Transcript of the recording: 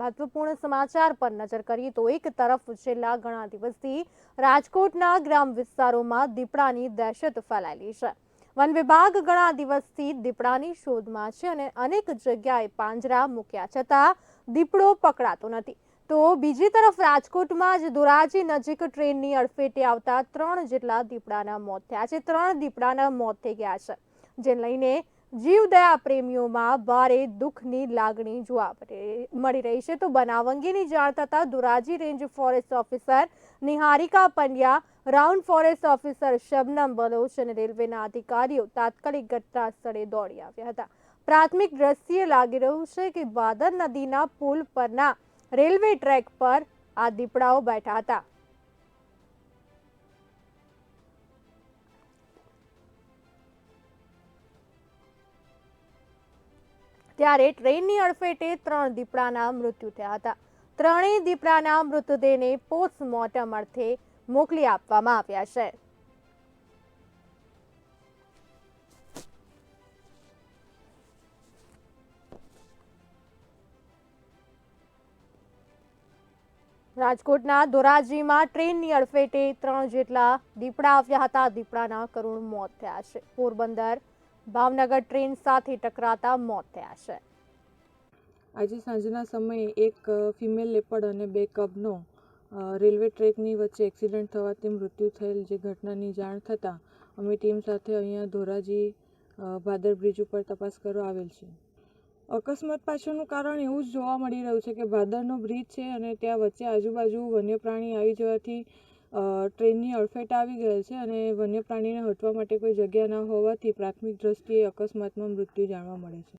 મહત્વપૂર્ણ સમાચાર પર નજર કરીએ તો એક તરફ છેલ્લા ઘણા દિવસથી રાજકોટના ગ્રામ વિસ્તારોમાં દીપડાની દહેશત ફેલાયેલી છે. વન વિભાગ ઘણા દિવસથી દીપડાની શોધમાં છે અને અનેક જગ્યાએ પાંજરા મૂક્યા છતાં દીપડો પકડાતો નથી. તો બીજી તરફ રાજકોટમાં જ ધોરાજી નજીક ટ્રેનની અડફેટે આવતા ત્રણ જેટલા દીપડાના મોત થયા છે. ત્રણ દીપડાના મોત થઈ ગયા છે, જેને લઈને જીવદયા પ્રેમીઓમાં ભારે દુઃખની લાગણી જોવા મળે- રહી છે. તો બનાવ અંગેની જાણ થતાં Dhoraji range forest officer Niharika Pandya round forest officer Shabnam Baloch અને રેલવેના અધિકારીઓ તાત્કાલિક ઘટના સ્થળે દોડી આવ્યા હતા. પ્રાથમિક દ્રશ્ય લાગી રહ્યું છે કે ભાદર નદીના પુલ પરના રેલવે ટ્રેક પર આ દીપડાઓ બેઠા હતા. ત્યારે ટ્રેનની અડફેટે ત્રણ દીપડાના મૃત્યુ થયા હતા. ત્રણેય દીપડાના મૃતદેહને પોસ્ટમોર્ટમ અર્થે મોકલી આપવામાં આવ્યા છે. રાજકોટના ધોરાજીમાં ટ્રેનની અડફેટે ત્રણ જેટલા દીપડા આવ્યા હતા. દીપડાના કરુણ મોત થયા છે. પોરબંદર ભાવનગર ટ્રેન સાથે ટકરાતા મોત થયા છે. આજે સાંજના સમયે એક ફિમેલ લેપડ અને બે કબનો રેલવે ટ્રેકની વચ્ચે એક્સિડન્ટ થવાથી મૃત્યુ થયેલ જે ઘટનાની જાણ થતાં અમે ટીમ સાથે અહીંયા ધોરાજી ભાદર બ્રિજ ઉપર તપાસ કરવા આવેલ છે. અકસ્માત પાછળનું કારણ એવું જ જોવા મળી રહ્યું છે કે ભાદરનો બ્રિજ છે અને ત્યાં વચ્ચે આજુબાજુ વન્ય પ્રાણી આવી જવાથી ટ્રેનની અડફેટ આવી ગયેલ છે અને વન્ય પ્રાણીને હટવા માટે કોઈ જગ્યા ન હોવાથી પ્રાથમિક દ્રષ્ટિએ અકસ્માતમાં મૃત્યુ જાણવા મળે છે.